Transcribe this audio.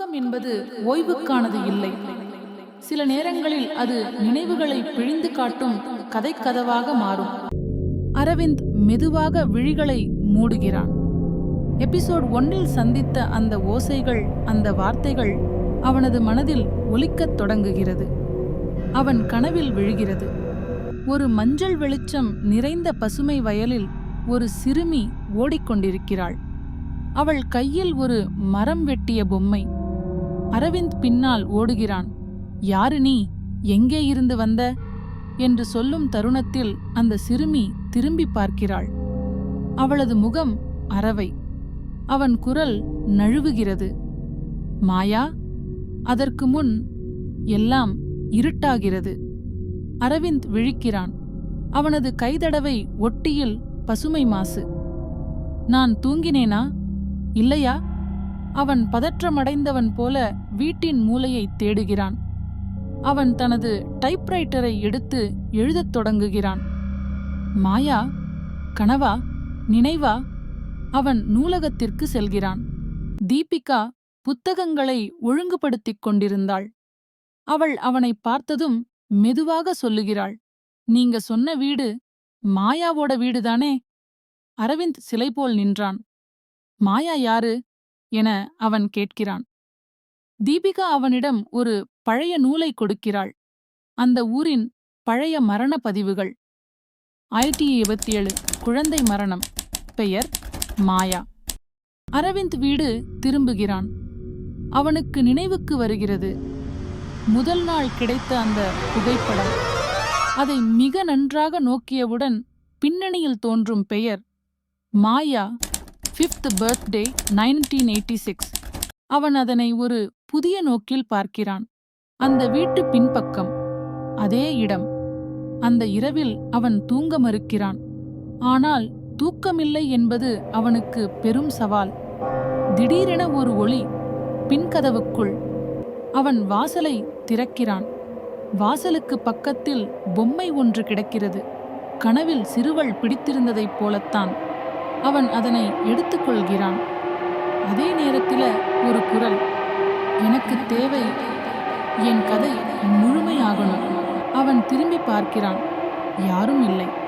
தூக்கம் என்பது ஓய்வுக்கானது இல்லை. சில நேரங்களில் அது நினைவுகளை பிழிந்து காட்டும் கதைக்கதவாக மாறும். அரவிந்த் மெதுவாக விழிகளை மூடுகிறான். எபிசோட் ஒன்னில் சந்தித்த அந்த ஓசைகள் அந்த வார்த்தைகள் அவனது மனதில் ஒலிக்கத் தொடங்குகிறது. அவன் கனவில் விழுகிறது. ஒரு மஞ்சள் வெளிச்சம் நிறைந்த பசுமை வயலில் ஒரு சிறுமி ஓடிக்கொண்டிருக்கிறாள். அவள் கையில் ஒரு மரம் வெட்டிய பொம்மை. அரவிந்த் பின்னால் ஓடுகிறான். யாரு நீ? எங்கே இருந்து வந்த? என்று சொல்லும் தருணத்தில் அந்த சிறுமி திரும்பி பார்க்கிறாள். அவளது முகம் அரவை அவன் குரல் நழுவுகிறது. மாயா அதற்கு முன் எல்லாம் இருட்டாகிறது. அரவிந்த் விழிக்கிறான். அவனது கைதடவை ஒட்டியில் பசுமை மாசு. நான் தூங்கினேனா? இல்லையா? அவன் பதற்றமடைந்தவன் போல வீட்டின் மூலையை தேடுகிறான். அவன் தனது டைப்ரைட்டரை எடுத்து எழுதத் தொடங்குகிறான். மாயா கனவா நினைவா? அவன் நூலகத்திற்கு செல்கிறான். தீபிகா புத்தகங்களை ஒழுங்குபடுத்திக் கொண்டிருந்தாள். அவள் அவனை பார்த்ததும் மெதுவாக சொல்லுகிறாள். நீங்க சொன்ன வீடு மாயாவோட வீடுதானே? அரவிந்த் சிலை போல் நின்றான். மாயா யாரு? என அவன் கேட்கிறான். தீபிகா அவனிடம் ஒரு பழைய நூலை கொடுக்கிறாள். அந்த ஊரின் பழைய மரண பதிவுகள் ஆயிரத்தி இருபத்தி ஏழு குழந்தை மரணம். பெயர் மாயா. அரவிந்த் வீடு திரும்புகிறான். அவனுக்கு நினைவுக்கு வருகிறது. முதல் நாள் கிடைத்த அந்த புகைப்படம். அதை மிக நன்றாக நோக்கியவுடன் பின்னணியில் தோன்றும் பெயர் Maya fifth birthday nineteen eighty six அவன் அதனை ஒரு புதிய நோக்கில் பார்க்கிறான். அந்த வீட்டு பின்பக்கம் அதே இடம். அந்த இரவில் அவன் தூங்க மறுக்கிறான். ஆனால் தூக்கமில்லை என்பது அவனுக்கு பெரும் சவால். திடீரென ஒரு ஒளி பின்கதவுக்குள் அவன் வாசலை திறக்கிறான். வாசலுக்கு பக்கத்தில் பொம்மை ஒன்று கிடக்கிறது. கனவில் சிறுவள் பிடித்திருந்ததைப் போலத்தான். அவன் அதனை எடுத்துக்கொள்கிறான். அதே நேரத்தில் ஒரு குரல் எனக்கு தேவை என் கதை முழுமையாகணும். அவன் திரும்பி பார்க்கிறான் யாரும் இல்லை.